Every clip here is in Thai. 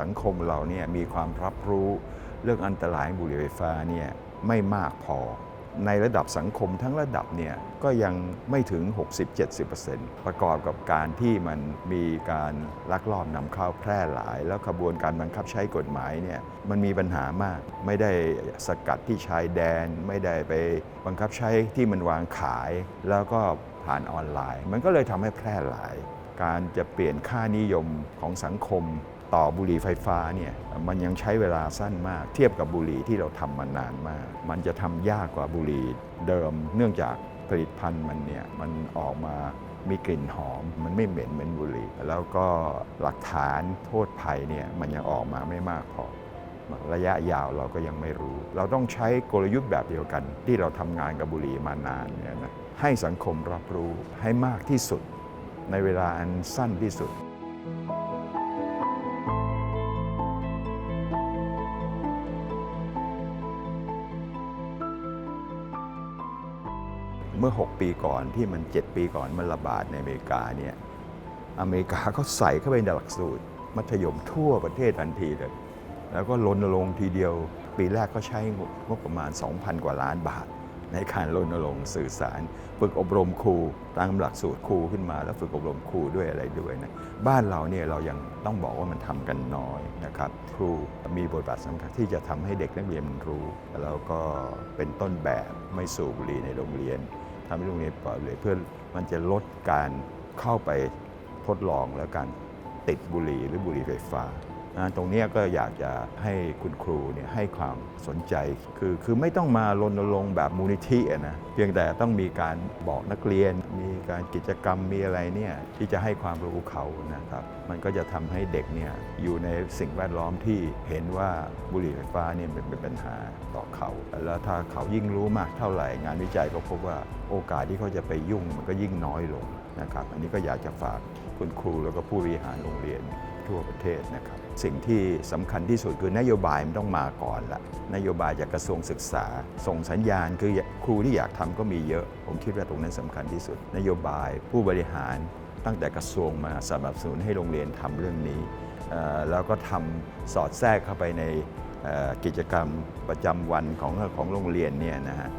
สังคมเราเนี่ยมีความรับรู้เรื่องอันตรายบุหรี่ไฟฟ้าเนี่ยไม่มากพอ ในระดับสังคมทั้งระดับเนี่ยก็ยังไม่ถึง 60-70%ประกอบกับการที่มันมีการลักลอบนำเข้าแพร่หลาย แล้วขบวนการบังคับใช้กฎหมายเนี่ยมันมีปัญหามาก ไม่ได้สกัดที่ชายแดน ไม่ได้ไปบังคับใช้ที่มันวางขาย แล้วก็ผ่านออนไลน์ มันก็เลยทำให้แพร่หลาย การจะเปลี่ยนค่านิยมของสังคม ต่อบุหรี่ไฟฟ้าเนี่ยมันยังใช้เวลาสั้นมาก เทียบกับบุหรี่ที่เราทำมานานมาก มันจะทำยากกว่าบุหรี่เดิม เนื่องจากผลิตภัณฑ์มันเนี่ยมันออกมามีกลิ่นหอม มันไม่เหม็นเหมือนบุหรี่ แล้วก็หลักฐานโทษภัยเนี่ยมันยังออกมาไม่มากพอระยะยาวเราก็ยังไม่รู้ เราต้องใช้กลยุทธ์แบบเดียวกัน ที่เราทำงานกับบุหรี่มานานเนี่ยนะให้สังคมรับรู้ให้มากที่สุด ในเวลาอันสั้นที่สุด เมื่อ 6 ปีก่อนที่มัน 7 ปีก่อนมันระบาดในอเมริกาเนี่ยอเมริกาก็ใส่เข้าไปในหลักสูตร มัธยมทั่วประเทศทันทีเลย แล้วก็รณรงค์ทีเดียว ปีแรกก็ใช้งบประมาณ 2,000 กว่าล้านบาท ในการรณรงค์สื่อสาร ฝึกอบรมครูตั้งหลักสูตรครูขึ้นมา แล้วฝึกอบรมครูด้วยอะไรด้วยนะบ้านเราเนี่ยเรายังต้องบอกว่ามันทำกันน้อยนะครับ ครูมีบทบาทสำคัญที่จะทำให้เด็กนักเรียนรู้ แล้วก็เป็นต้นแบบไม่สูบบุหรี่ในโรงเรียน ทำให้โรงเรียนปลอดเลยเพื่อมันจะลดการเข้าไปทดลองและการติดบุหรี่หรือบุหรี่ไฟฟ้า ตรงนี้ก็อยากจะให้คุณครูเนี่ยให้ความสนใจ คือคือไม่ต้องมารณรงค์แบบมูลนิธินะเพียงแต่ต้องมีการบอกนักเรียน มีการกิจกรรมมีอะไรเนี่ยที่จะให้ความรู้เขานะครับมันก็จะทำให้เด็กเนี่ยอยู่ในสิ่งแวดล้อมที่เห็นว่าบุหรี่ไฟฟ้าเนี่ยเป็นเป็นปัญหาต่อเขา แล้วถ้าเขายิ่งรู้มากเท่าไหร่ งานวิจัยก็พบว่าโอกาสที่เขาจะไปยุ่งมันก็ยิ่งน้อยลงนะครับ อันนี้ก็อยากจะฝากคุณครูแล้วก็ผู้บริหารโรงเรียนทั่วประเทศนะครับ สิ่งที่สำคัญที่สุดคือนโยบายมันต้องมาก่อนละนโยบายจากกระทรวงศึกษา ส่งสัญญาณคือครูที่อยากทำก็มีเยอะ ผมคิดว่าตรงนั้นสำคัญที่สุด นโยบายผู้บริหารตั้งแต่กระทรวงมาสนับสนุนให้โรงเรียนทำเรื่องนี้ แล้วก็ทำสอดแทรกเข้าไปในกิจกรรมประจำวันของของโรงเรียนเนี่ยนะฮะ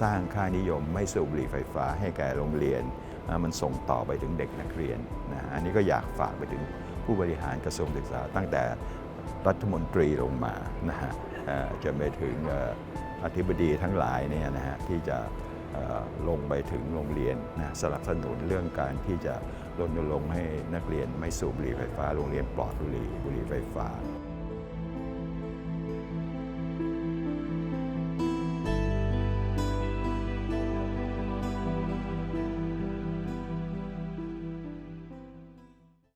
สร้างค่านิยมไม่สูบบุหรี่ไฟฟ้าให้แก่โรงเรียน มันส่งต่อไปถึงเด็กนักเรียนนะฮะอันนี้ก็อยากฝากไปถึง ผู้บริหารกระทรวงศึกษา ตั้งแต่รัฐมนตรีลงมานะฮะจะไปถึงอธิบดีทั้งหลายเนี่ยนะฮะที่จะลงไปถึงโรงเรียนนะสนับสนุนเรื่องการที่จะรณรงค์ให้นักเรียนไม่สูบบุหรี่ไฟฟ้า โรงเรียนปลอดบุหรี่บุหรี่ไฟฟ้า